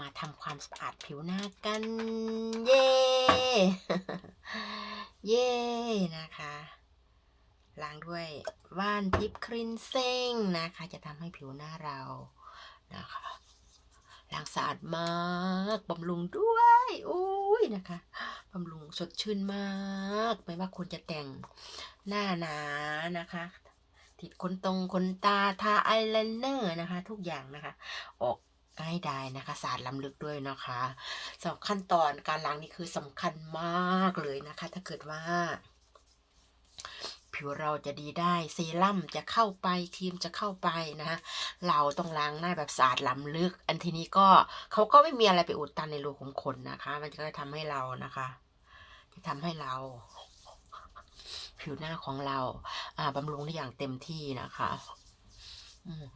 มาทำความสะอาดผิวหน้ากัน เย้เย้นะคะ ล้างด้วยว่านทิพครีนเซ้งนะคะ จะทำให้ผิวหน้าเรานะคะล้างสะอาดมากบำรุงด้วยอุ้ยนะคะบำรุงสดชื่นมาก ไม่ว่าคุณจะแต่งหน้าหนานะคะติดขนตรงขนตาทาอายไลเนอร์นะคะ ทุกอย่างนะคะ ออก ง่ายได้นะคะ สารล้ำลึกด้วยนะคะสำหรับขั้นตอนการล้างนี่คือสำคัญมากเลยนะคะ ถ้าเกิดว่า ผิวเราจะดีได้เซรั่มจะเข้าไปครีมจะเข้าไปนะะเราต้องล้างหน้าแบบสะอาดล้ำลึก อันทีนี้ก็เขาก็ไม่มีอะไรไปอุดตันในรูขุมขนนะคะ มันก็จะทำให้เรานะคะ จะทำให้เราผิวหน้าของเราบำรุงได้อย่างเต็มที่นะคะ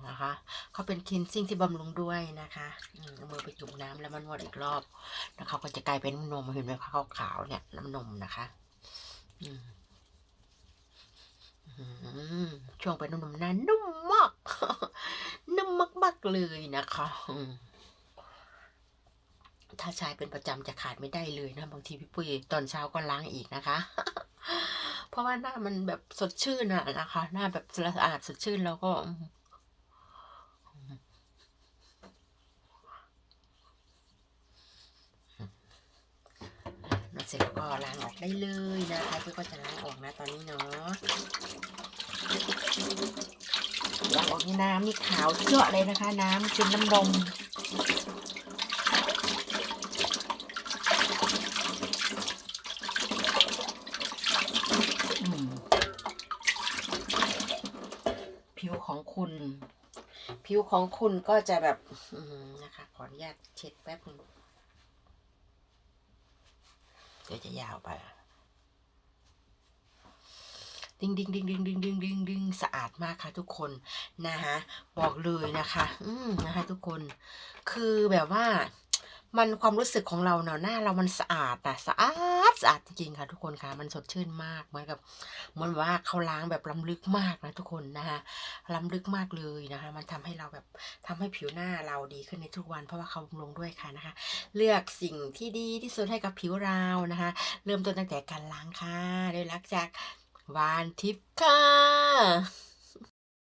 นะคะเขาเป็นคินซิ่งที่บำรุงด้วยนะคะมเอามือไปจุ่มน้ำแล้วมันนวดอีกรอบแล้วเขาก็จะกลายเป็นนมเห็นไหมคะขาวๆเนี่ยน้ำนมนะคะอช่วงเป็นนมนั้นนุ่มมากนุ่มมากๆเลยนะคะถ้าใช้เป็นประจำจะขาดไม่ได้เลยนะบางทีพี่ปุ้ยตอนเช้าก็ล้างอีกนะคะ เพราะว่าหน้ามันแบบสดชื่นอะนะคะ หน้าแบบสะอาดสดชื่นแล้วก็อืมแล้วเสร็จแล้วก็ล้างออกได้เลยนะคะเพื่อก็จะล้างออกนะตอนนี้เนาะล้างออกนี่น้ำนี่ขาวเจาะเลยนะคะ น้ำเป็นน้ำนมผิวของคุณ ผิวของคุณก็จะแบบนะคะขออนุญาตเช็ดแป๊บนึง ดี๋ยวจะยาวไปดิงดิงดิงดิงดิงดิงดิงดิงสะอาดมากค่ะทุกคนนะคะบอกเลยนะคะ อืมนะคะ ทุกคน คือแบบว่า มันความรู้สึกของเราเนาะหน้าเรามันสะอาดนะสะอาดสะอาดจริงๆค่ะ ทุกคนค่ะมันสดชื่นมากเหมือนกับเหมือนว่าเขาล้างแบบล้ำลึกมากนะทุกคนนะคะล้ำลึกมากเลยนะคะ มันทำให้เราแบบทำให้ผิวหน้าเราดีขึ้นในทุกวัน เพราะว่าเขาบำรุงด้วยค่ะนะคะ เลือกสิ่งที่ดีที่สุดให้กับผิวเรานะคะ เริ่มต้นตั้งแต่การล้างค่ะโดยรักจากวานทิพย์ค่ะ